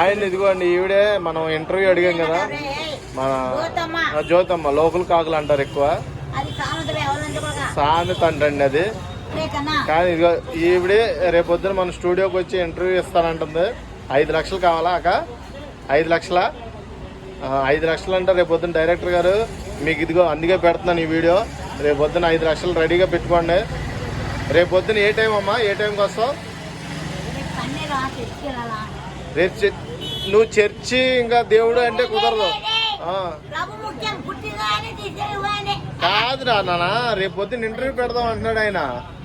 ఆయన ఇదిగోండి ఈవిడే మనం ఇంటర్వ్యూ అడిగాం కదా. మన జ్యోతమ్మ లోకల్ కాకులు అంటారు ఎక్కువ. సామెత అంటండి అది. కానీ ఇదిగో ఈవిడే రేపొద్దున మన స్టూడియోకి వచ్చి ఇంటర్వ్యూ ఇస్తానంటుంది. ఐదు లక్షలు కావాలా అక్క? ఐదు లక్షలా? ఐదు లక్షలు అంటే రేపొద్దున డైరెక్టర్ గారు మీకు ఇదిగో అందుకే పెడుతున్నాను ఈ వీడియో. రేపొద్దున ఐదు లక్షలు రెడీగా పెట్టుకోండి. రేపొద్దున ఏ టైం అమ్మా? ఏ టైంకి వస్తావు? రేపు నువ్వు చర్చి ఇంకా దేవుడు అంటే కుదరదు. కాదు నాన్న రేపొద్దున ఇంటర్వ్యూ పెడదాం అంటున్నాడు ఆయన.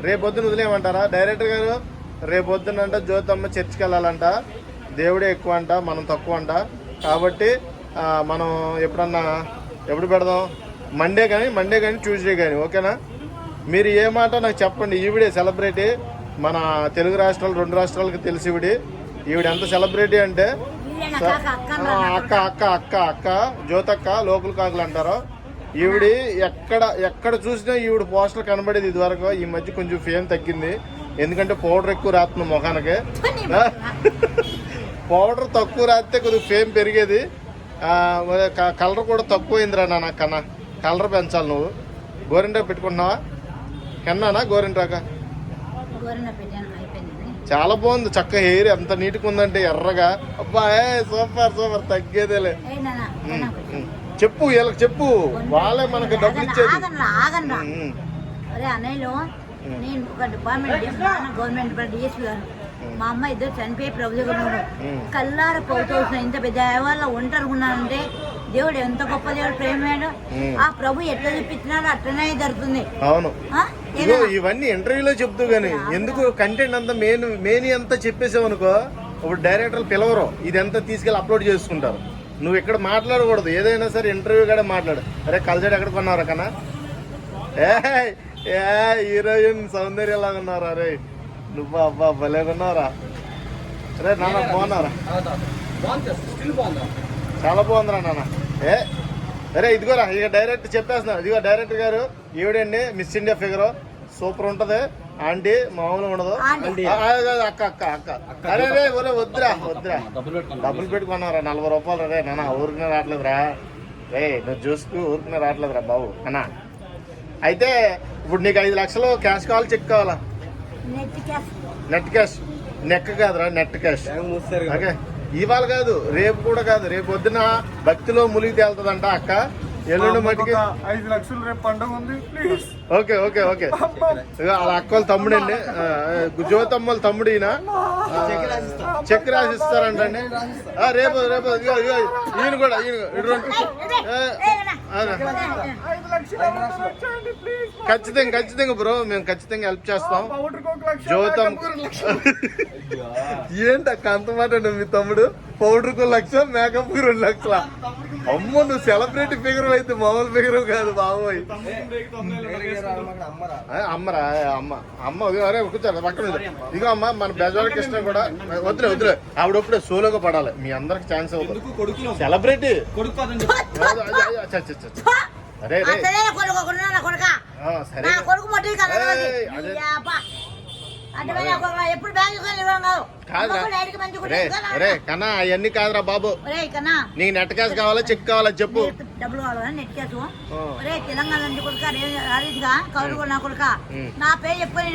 రేపొద్దున వదిలేయమంటారా? డైరెక్టర్ గారు రేపొద్దున అంట జ్యోతమ్మ చర్చికి వెళ్ళాలంట. దేవుడే ఎక్కువ అంట మనం తక్కువ అంట. కాబట్టి మనం ఎప్పుడన్నా ఎప్పుడు పెడదాం? మండే కానీ మండే కానీ ట్యూస్డే కానీ ఓకేనా? మీరు ఏ మాట నాకు చెప్పండి ఈవిడే సెలబ్రిటీ మన తెలుగు రాష్ట్రాలు రెండు రాష్ట్రాలకు తెలిసి ఈవిడి ఎంత సెలబ్రిటీ అంటే? అక్క అక్క అక్క అక్క జ్యోతక్క లోకల్ కాకులు అంటారు. ఈవిడి ఎక్కడ ఎక్కడ చూసినా ఈవిడ పోస్టర్ కనబడేది ఇదివరకు. ఈ మధ్య కొంచెం ఫేమ్ తగ్గింది. ఎందుకంటే పౌడర్ ఎక్కువ రాస్తుంది ముఖానికి? పౌడర్ తక్కువ రాస్తే కొద్దిగా ఫేమ్ పెరిగేది. కలర్ కూడా తక్కువైందిరా నాన్న కన్నా కలర్ పెంచాలి నువ్వు. గోరింటాకు పెట్టుకుంటున్నావా? కన్నానా గోరింటాక? చాలా బాగుంది. చక్క హెయిర్ ఎంత నీట్గా ఉందంటే ఎర్రగా. అబ్బా సూపర్ సూపర్. తగ్గేదేలే. చెప్పు వీళ్ళకి చెప్పు. వాళ్ళే మనకు డబ్బులు ఇచ్చేది. నేను ఒక డిపార్ట్మెంట్ గవర్నమెంట్ డిపార్ట్మెంట్ డిఎస్పీ గారు. మా అమ్మ ఇద్దరు చనిపోయి ప్రభు దగ్గర ఉన్నారు. కల్లార పోతోసిన ఇంత పెద్ద వాళ్ళ ఒంటరి ఉన్నానంటే దేవుడు ఎంత గొప్ప దేవుడు ప్రేమాడు. ఉమ్. ఆ ప్రభు ఎట్లా చూపించినాడో అట్లనే జరుగుతుంది. అవును? ఇవన్నీ ఇంటర్వ్యూలో చెప్తూ గానీ ఎందుకు కంటెంట్ అంతా మెయిన్ మెయిన్ అంతా చెప్పేసావు అనుకో ఇప్పుడు డైరెక్టర్లు పిలవరు. ఇది అంతా తీసుకెళ్ళి అప్లోడ్ చేసుకుంటారు. నువ్వు ఇక్కడ మాట్లాడకూడదు. ఏదైనా సరే ఇంటర్వ్యూ కూడా మాట్లాడు. అరే కలజడ ఎక్కడ కొన్నారా కన్నా? ఏ ఏ హీరోయిన్ సౌందర్య లాగా ఉన్నారా అరే నువ్వు అబ్బా భలే ఉన్నారా అరే నాన్న బాగున్నారా చాలా బాగుందిరా నాన్న. ఏ అరే ఇదిగోరా ఇక డైరెక్ట్ చెప్పేస్తున్నా ఇదిగో డైరెక్టర్ గారు ఈవిడండి మిస్ ఇండియా ఫిగర్ సూపర్ ఉంటది. ఆంటీ మామూలుగా ఉండదు. అక్క అక్క అక్క. అరే రే ఒరే వద్దురా వద్దురా. డబ్బులు పెట్టుకున్నా డబ్బులు పెట్టుకున్నారా నలభై రూపాయలు రే నాన్న ఊరికనే రావట్లేదురా. రే నువ్వు చూసుకు ఊరికనే రావట్లేదురా బాబు అన్నా అయితే ఇప్పుడు నీకు ఐదు లక్షలు క్యాష్ కావాలి చెక్ కావాలా? Net cash net cash. Neck కాదురా నెట్ క్యాష్. ఓకే. ఇవాళ కాదు రేపు కూడా కాదు రేపు పొద్దున భక్తిలో మునిగి తేలుతుందంట అక్క. ఎల్లుండి మట్టికి ఐదు లక్షలు రేపు పండుగ ఉంది ప్లీజ్ ఓకే ఓకే ఓకే ఇగో వాళ్ళ అక్క వాళ్ళ తమ్ముడు అండి జ్యోతమ్మ వాళ్ళ తమ్ముడు ఈయన చెక్ రాసిస్తారంటండి రేపు రేపు ఈయన కూడా ఈయన ఖచ్చితంగా ఖచ్చితంగా బ్రో మేము ఖచ్చితంగా హెల్ప్ చేస్తాం జ్యోతం. ఏంటి అక్క అంత మాట అండి మీ తమ్ముడు పౌడర్కు లక్ష మేకప్కు రెండు లక్షల. అమ్మో నువ్వు సెలబ్రిటీ ఫిగర్ అయితే మామూలు ఫిగర్ కాదు బాబోయ్. అమ్మరా అమ్మ. అమ్మ ఇదిగో, అరే కూర్చోండి పక్కన. ఇదిగో అమ్మ మన బెజవాడ కృష్ణ కూడా వద్దులే వద్దులే. ఆవిడప్పుడే సోలోగా పడాలి. మీ అందరికి ఛాన్స్ అవుతుంది సెలబ్రిటీ. అరే సరే. రే కన్నా అవన్నీ కాదురా బాబు. నీకు నెట్ క్యాష్ కావాలా చెక్ కావాలా చెప్పు. డబ్బులు కావాలా నెట్ క్యాష్? తెలంగాణ నుంచి కొడుక నా కొడుక. ఉమ్. నా పేరు చెప్పుకొని